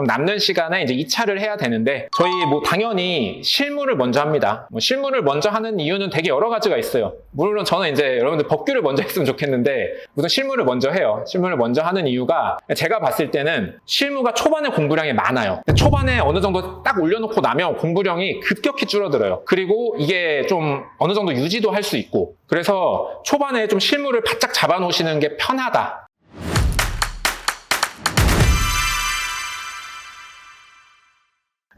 그럼 남는 시간에 이제 2차를 해야 되는데 저희 뭐 당연히 실무를 먼저 합니다. 뭐 실무를 먼저 하는 이유는 되게 여러 가지가 있어요. 물론 저는 이제 여러분들 법규를 먼저 했으면 좋겠는데 우선 실무를 먼저 해요. 실무를 먼저 하는 이유가 제가 봤을 때는 실무가 초반에 공부량이 많아요. 초반에 어느 정도 딱 올려놓고 나면 공부량이 급격히 줄어들어요. 그리고 이게 좀 어느 정도 유지도 할 수 있고 그래서 초반에 좀 실무를 바짝 잡아놓으시는 게 편하다.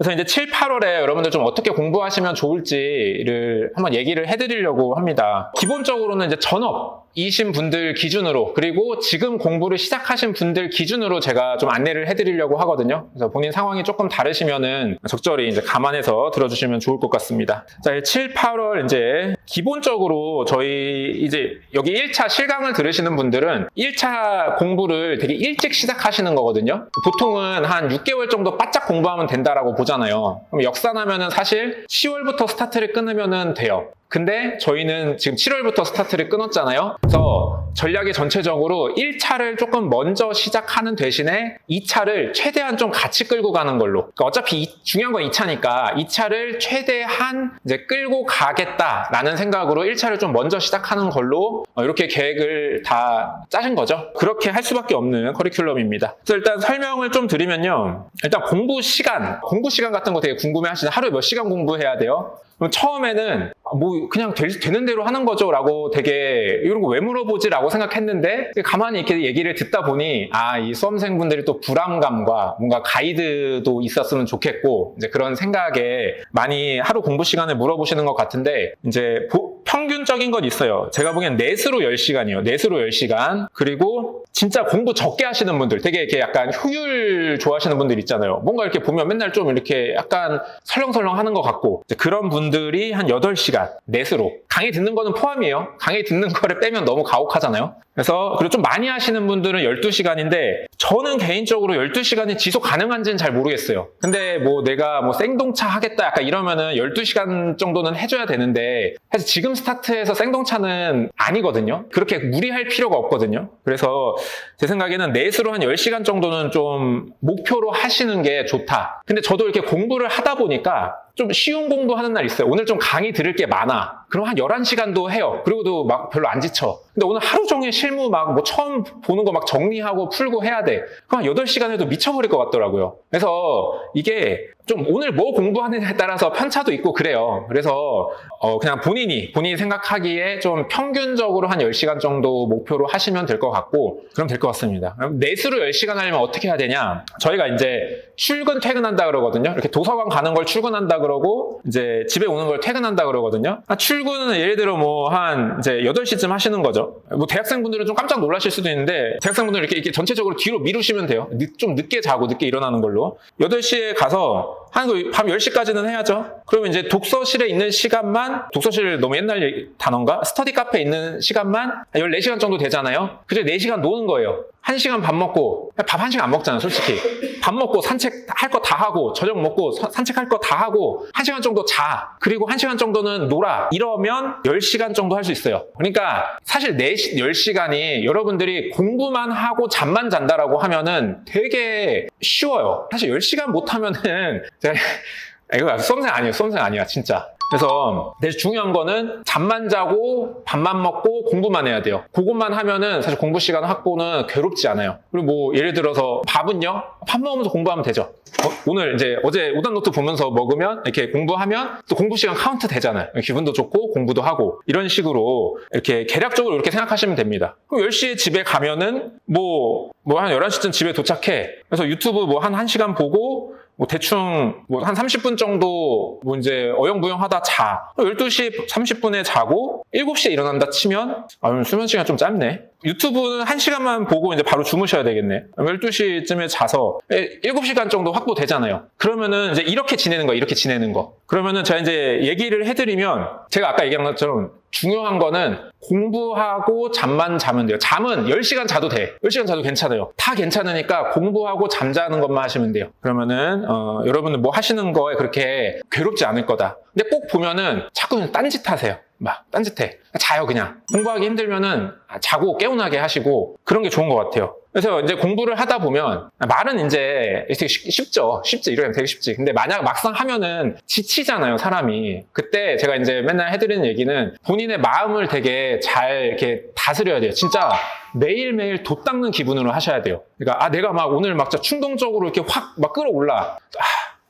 그래서 이제 7, 8월에 여러분들 좀 어떻게 공부하시면 좋을지를 한번 얘기를 해드리려고 합니다. 기본적으로는 이제 전업 이신 분들 기준으로 그리고 지금 공부를 시작하신 분들 기준으로 제가 좀 안내를 해드리려고 하거든요. 그래서 본인 상황이 조금 다르시면은 적절히 이제 감안해서 들어주시면 좋을 것 같습니다. 자, 7, 8월 이제 기본적으로 저희 이제 여기 1차 실강을 들으시는 분들은 1차 공부를 되게 일찍 시작하시는 거거든요. 보통은 한 6개월 정도 바짝 공부하면 된다라고 보잖아요. 그럼 역산하면은 사실 10월부터 스타트를 끊으면은 돼요. 근데 저희는 지금 7월부터 스타트를 끊었잖아요. 그래서 전략이 전체적으로 1차를 조금 먼저 시작하는 대신에 2차를 최대한 좀 같이 끌고 가는 걸로. 그러니까 어차피 이- 중요한 건 2차니까 2차를 최대한 이제 끌고 가겠다라는 생각으로 1차를 좀 먼저 시작하는 걸로 어, 이렇게 계획을 다 짜신 거죠. 그렇게 할 수밖에 없는 커리큘럼입니다. 그래서 일단 설명을 좀 드리면요. 일단 공부 시간, 공부 시간 같은 거 되게 궁금해 하시는 하루에 몇 시간 공부해야 돼요? 처음에는 뭐 그냥 될- 되는 대로 하는 거죠 라고 되게 이런 거 왜 물어보지 라고 생각했는데 가만히 이렇게 얘기를 듣다 보니 아 이 수험생분들이 또 불안감과 뭔가 가이드도 있었으면 좋겠고 이제 그런 생각에 많이 하루 공부 시간을 물어보시는 것 같은데 이제 보- 평균적인 건 있어요. 제가 보기엔 넷으로 10시간이요. 넷으로 10시간. 그리고 진짜 공부 적게 하시는 분들 되게 이렇게 약간 효율 좋아하시는 분들 있잖아요. 뭔가 이렇게 보면 맨날 좀 이렇게 약간 설렁설렁 하는 것 같고. 그런 분들이 한 8시간 넷으로. 강의 듣는 거는 포함이에요. 강의 듣는 거를 빼면 너무 가혹하잖아요. 그래서 그리고 좀 많이 하시는 분들은 12시간인데 저는 개인적으로 12시간이 지속 가능한지는 잘 모르겠어요. 근데 뭐 내가 뭐 생동차 하겠다 약간 이러면은 12시간 정도는 해줘야 되는데 사실 지금 스타트에서 생동차는 아니거든요. 그렇게 무리할 필요가 없거든요. 그래서 제 생각에는 넷으로 한 10시간 정도는 좀 목표로 하시는 게 좋다. 근데 저도 이렇게 공부를 하다 보니까 좀 쉬운 공부하는 날 있어요. 오늘 좀 강의 들을 게 많아. 그럼 한 11시간도 해요. 그리고도 막 별로 안 지쳐. 근데 오늘 하루 종일 실무 막 뭐 처음 보는 거 막 정리하고 풀고 해야 돼. 그럼 한 8시간 해도 미쳐버릴 것 같더라고요. 그래서 이게 좀 오늘 뭐 공부하느냐에 따라서 편차도 있고 그래요. 그래서 어 그냥 본인이 본인이 생각하기에 좀 평균적으로 한 10시간 정도 목표로 하시면 될 것 같고 그럼 될 것 같습니다. 넷으로 10시간 하려면 어떻게 해야 되냐? 저희가 이제 출근 퇴근한다 그러거든요. 이렇게 도서관 가는 걸 출근한다 그러고 이제 집에 오는 걸 퇴근한다 그러거든요. 아, 출근은 예를 들어 뭐 한 이제 8시쯤 하시는 거죠. 뭐 대학생분들은 좀 깜짝 놀라실 수도 있는데 대학생분들 이렇게, 이렇게 전체적으로 뒤로 미루시면 돼요. 늦- 좀 늦게 자고 늦게 일어나는 걸로. 8시에 가서 한밤 10시까지는 해야죠. 그러면 이제 독서실에 있는 시간만 독서실 너무 옛날 단어인가? 스터디 카페에 있는 시간만 14시간 정도 되잖아요. 그저 4시간 노는 거예요. 1시간 밥 먹고 밥 1시간 안 먹잖아 솔직히. 밥 먹고 산책 할 거 다 하고 저녁 먹고 서- 산책할 거 다 하고 1시간 정도 자. 그리고 1시간 정도는 놀아. 이러면 10시간 정도 할 수 있어요. 그러니까 사실 4시, 10시간이 여러분들이 공부만 하고 잠만 잔다라고 하면은 되게 쉬워요. 사실 10시간 못하면은 제가 이거 수험생 아니에요 수험생 아니야 진짜 그래서 대신 중요한 거는 잠만 자고 밥만 먹고 공부만 해야 돼요. 그것만 하면은 사실 공부 시간 확보는 괴롭지 않아요. 그리고 뭐 예를 들어서 밥은요? 밥 먹으면서 공부하면 되죠. 어, 오늘 이제 어제 오답 노트 보면서 먹으면 이렇게 공부하면 또 공부 시간 카운트 되잖아요. 기분도 좋고 공부도 하고 이런 식으로 이렇게 계략적으로 이렇게 생각하시면 됩니다. 그럼 10시에 집에 가면은 뭐 뭐 한 11시쯤 집에 도착해. 그래서 유튜브 뭐 한 1시간 보고 뭐 대충 뭐 한 30분 정도 뭐 이제 어영부영하다 자. 12시 30분에 자고 7시에 일어난다 치면 아, 수면 시간 좀 짧네. 유튜브는 1시간만 보고 이제 바로 주무셔야 되겠네. 12시쯤에 자서 7시간 정도 확보되잖아요. 그러면은 이제 이렇게 지내는 거, 이렇게 지내는 거. 그러면은 제가 이제 얘기를 해드리면 제가 아까 얘기한 것처럼 중요한 거는 공부하고 잠만 자면 돼요. 잠은 10시간 자도 돼. 10시간 자도 괜찮아요. 다 괜찮으니까 공부하고 잠자는 것만 하시면 돼요. 그러면은 어, 여러분들 뭐 하시는 거에 그렇게 괴롭지 않을 거다. 근데 꼭 보면은 자꾸 딴짓 하세요. 막 딴짓해. 자요 그냥. 공부하기 힘들면은 아, 자고 깨운하게 하시고 그런 게 좋은 것 같아요. 그래서 이제 공부를 하다 보면 말은 이제 되게 쉽- 쉽죠. 쉽지 이러면 되게 쉽지. 근데 만약 막상 하면은 지치잖아요, 사람이. 그때 제가 이제 맨날 해드리는 얘기는 본인의 마음을 되게 잘 이렇게 다스려야 돼요. 진짜 매일매일 돛닦는 기분으로 하셔야 돼요. 그러니까 아 내가 막 오늘 막 충동적으로 이렇게 확 막 끌어올라. 아,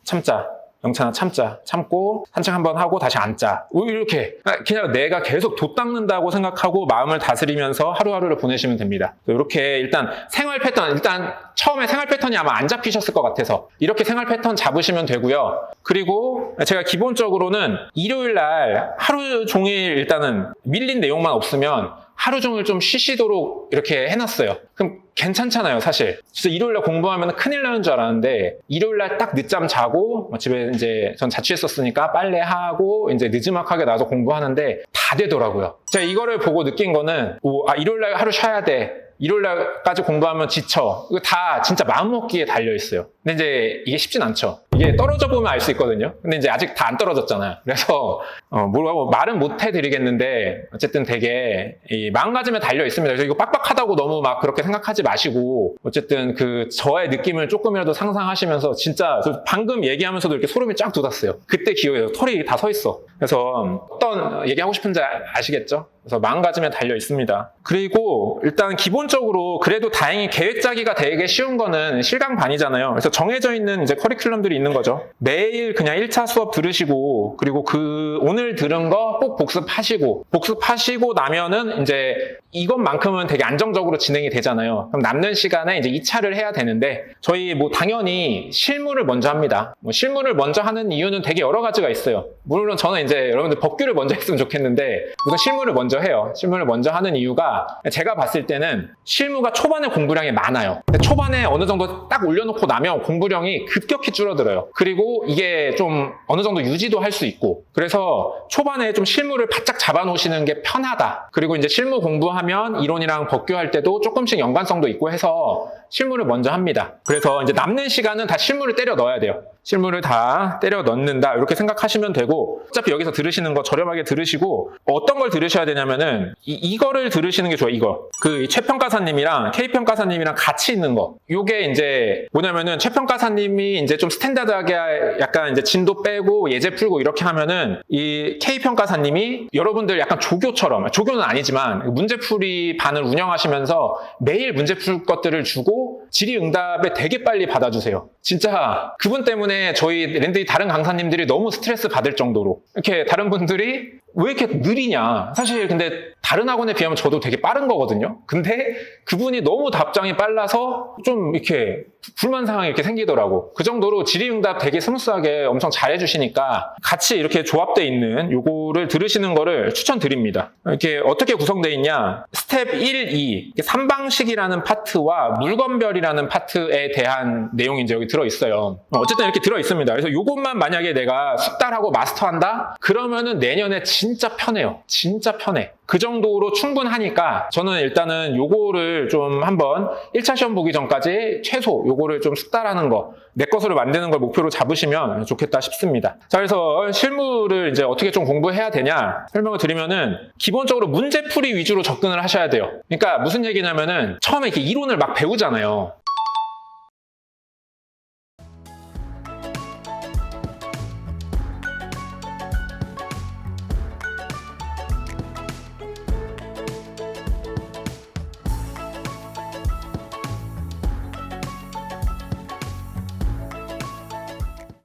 참자. 영찬아 참자 참고 산책 한번 하고 다시 앉자. 뭐 이렇게. 그냥 내가 계속 돛닦는다고 생각하고 마음을 다스리면서 하루하루를 보내시면 됩니다. 이렇게 일단 생활 패턴 일단 처음에 생활 패턴이 아마 안 잡히셨을 것 같아서 이렇게 생활 패턴 잡으시면 되고요. 그리고 제가 기본적으로는 일요일 날 하루 종일 일단은 밀린 내용만 없으면 하루 종일 좀 쉬시도록 이렇게 해놨어요. 그럼 괜찮잖아요, 사실. 진짜 일요일 날 공부하면 큰일 나는 줄 알았는데, 일요일 날 딱 늦잠 자고, 뭐 집에 이제 전 자취했었으니까 빨래하고, 이제 늦지막하게 나와서 공부하는데 다 되더라고요. 제가 이거를 보고 느낀 거는, 오, 아, 일요일 날 하루 쉬어야 돼. 일요일 날까지 공부하면 지쳐. 이거 다 진짜 마음먹기에 달려있어요. 근데 이제 이게 쉽진 않죠. 이게 떨어져 보면 알 수 있거든요. 근데 이제 아직 다 안 떨어졌잖아요. 그래서, 어, 뭐라고 말은 못 해드리겠는데, 어쨌든 되게 이 마음가짐에 달려 있습니다. 그래서 이거 빡빡하다고 너무 막 그렇게 생각하지 마시고, 어쨌든 그 저의 느낌을 조금이라도 상상하시면서 진짜 저 방금 얘기하면서도 이렇게 소름이 쫙 돋았어요. 그때 기억해요. 털이 다 서 있어. 그래서 어떤 얘기하고 싶은지 아- 아시겠죠? 그래서 마음가짐에 달려 있습니다. 그리고 일단 기본적으로 그래도 다행히 계획 짜기가 되게 쉬운 거는 실강 반이잖아요. 그래서 정해져 있는 이제 커리큘럼들이 있는 거죠. 매일 그냥 1차 수업 들으시고 그리고 그 오늘 들은 거 꼭 복습하시고 복습하시고 나면은 이제 이것만큼은 되게 안정적으로 진행이 되잖아요. 그럼 남는 시간에 이제 2차를 해야 되는데 저희 뭐 당연히 실무를 먼저 합니다. 뭐 실무를 먼저 하는 이유는 되게 여러 가지가 있어요. 물론 저는 이제 여러분들 법규를 먼저 했으면 좋겠는데 우선 실무를 먼저 해요. 실무를 먼저 하는 이유가 제가 봤을 때는 실무가 초반에 공부량이 많아요. 초반에 어느 정도 딱 올려놓고 나면 공부량이 급격히 줄어들어요. 그리고 이게 좀 어느 정도 유지도 할 수 있고 그래서 초반에 좀 실무를 바짝 잡아놓으시는 게 편하다. 그리고 이제 실무 공부하면 이론이랑 법규할 때도 조금씩 연관성도 있고 해서 실무를 먼저 합니다. 그래서 이제 남는 시간은 다 실무를 때려 넣어야 돼요. 실무를 다 때려 넣는다. 이렇게 생각하시면 되고 어차피 여기서 들으시는 거 저렴하게 들으시고 어떤 걸 들으셔야 되냐면은 이, 이거를 들으시는 게 좋아요. 이거. 그 최평가사님이랑 K평가사님이랑 같이 있는 거. 요게 이제 뭐냐면은 최평가사님이 이제 좀 스탠다드 하게 약간 이제 진도 빼고 예제 풀고 이렇게 하면은 이 K평가사님이 여러분들 약간 조교처럼 조교는 아니지만 문제풀이 반을 운영하시면서 매일 문제 풀 것들을 주고 질의응답에 되게 빨리 받아주세요. 진짜 그분 때문에 저희 랜드이 다른 강사님들이 너무 스트레스 받을 정도로 이렇게 다른 분들이 왜 이렇게 느리냐. 사실 근데 다른 학원에 비하면 저도 되게 빠른 거거든요. 근데 그분이 너무 답장이 빨라서 좀 이렇게 불만 상황이 이렇게 생기더라고. 그 정도로 질의응답 되게 스무스하게 엄청 잘 해주시니까 같이 이렇게 조합돼 있는 요거를 들으시는 거를 추천드립니다. 이렇게 어떻게 구성되어 있냐. 스텝 1, 2. 3방식이라는 파트와 물건별이라는 파트에 대한 내용이 이제 여기 들어있어요. 어쨌든 이렇게 들어있습니다. 그래서 요것만 만약에 내가 숙달하고 마스터한다? 그러면은 내년에 진짜 편해요. 진짜 편해. 그 정도로 충분하니까 저는 일단은 요거를 좀 한번 1차 시험 보기 전까지 최소 요거를 좀 숙달하는 거, 내 것으로 만드는 걸 목표로 잡으시면 좋겠다 싶습니다. 자, 그래서 실무를 이제 어떻게 좀 공부해야 되냐 설명을 드리면은 기본적으로 문제풀이 위주로 접근을 하셔야 돼요. 그러니까 무슨 얘기냐면은 처음에 이렇게 이론을 막 배우잖아요.